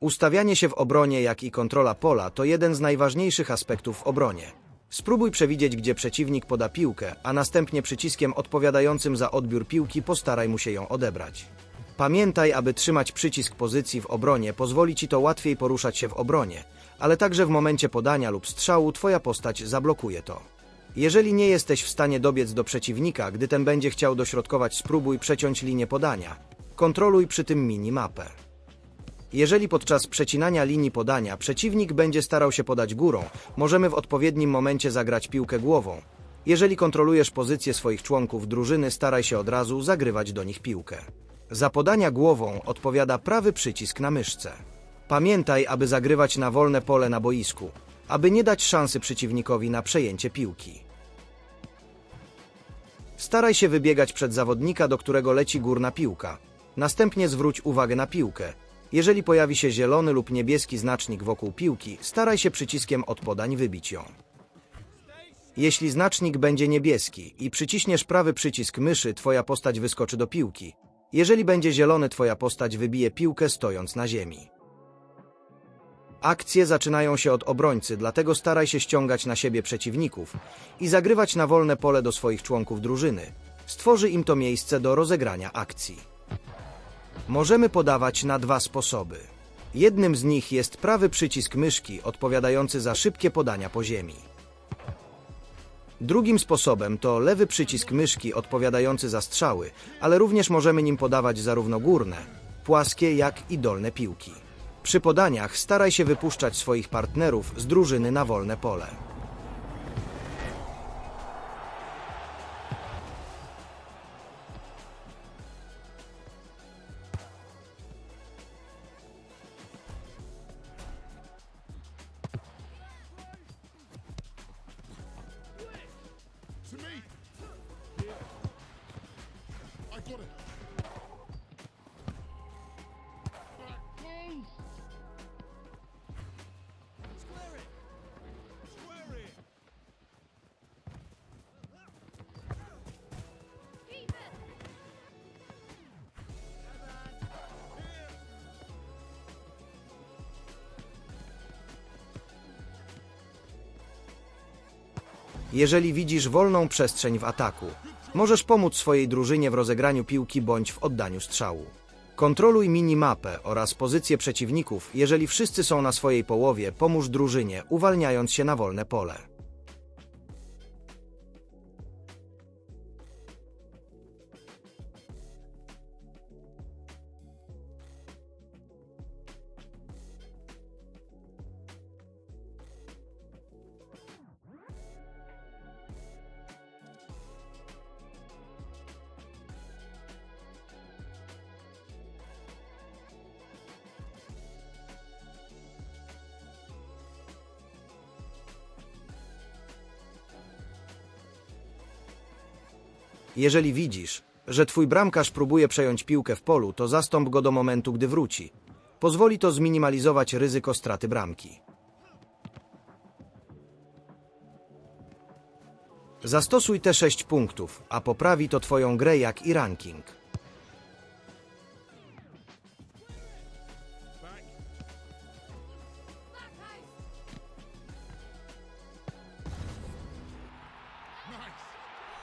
Ustawianie się w obronie, jak i kontrola pola to jeden z najważniejszych aspektów w obronie. Spróbuj przewidzieć, gdzie przeciwnik poda piłkę, a następnie przyciskiem odpowiadającym za odbiór piłki postaraj mu się ją odebrać. Pamiętaj, aby trzymać przycisk pozycji w obronie pozwoli ci to łatwiej poruszać się w obronie, ale także w momencie podania lub strzału twoja postać zablokuje to. Jeżeli nie jesteś w stanie dobiec do przeciwnika, gdy ten będzie chciał dośrodkować, spróbuj przeciąć linię podania. Kontroluj przy tym minimapę. Jeżeli podczas przecinania linii podania przeciwnik będzie starał się podać górą, możemy w odpowiednim momencie zagrać piłkę głową. Jeżeli kontrolujesz pozycję swoich członków drużyny, staraj się od razu zagrywać do nich piłkę. Za podania głową odpowiada prawy przycisk na myszce. Pamiętaj, aby zagrywać na wolne pole na boisku, aby nie dać szansy przeciwnikowi na przejęcie piłki. Staraj się wybiegać przed zawodnika, do którego leci górna piłka. Następnie zwróć uwagę na piłkę. Jeżeli pojawi się zielony lub niebieski znacznik wokół piłki, staraj się przyciskiem od podań wybić ją. Jeśli znacznik będzie niebieski i przyciśniesz prawy przycisk myszy, twoja postać wyskoczy do piłki. Jeżeli będzie zielony, twoja postać wybije piłkę stojąc na ziemi. Akcje zaczynają się od obrońcy, dlatego staraj się ściągać na siebie przeciwników i zagrywać na wolne pole do swoich członków drużyny. Stworzy im to miejsce do rozegrania akcji. Możemy podawać na dwa sposoby. Jednym z nich jest prawy przycisk myszki odpowiadający za szybkie podania po ziemi. Drugim sposobem to lewy przycisk myszki odpowiadający za strzały, ale również możemy nim podawać zarówno górne, płaskie, jak i dolne piłki. Przy podaniach staraj się wypuszczać swoich partnerów z drużyny na wolne pole. I Jeżeli widzisz wolną przestrzeń w ataku, możesz pomóc swojej drużynie w rozegraniu piłki bądź w oddaniu strzału. Kontroluj minimapę oraz pozycję przeciwników. Jeżeli wszyscy są na swojej połowie, pomóż drużynie, uwalniając się na wolne pole. Jeżeli widzisz, że twój bramkarz próbuje przejąć piłkę w polu, to zastąp go do momentu, gdy wróci. Pozwoli to zminimalizować ryzyko straty bramki. Zastosuj te 6 punktów, a poprawi to twoją grę jak i ranking.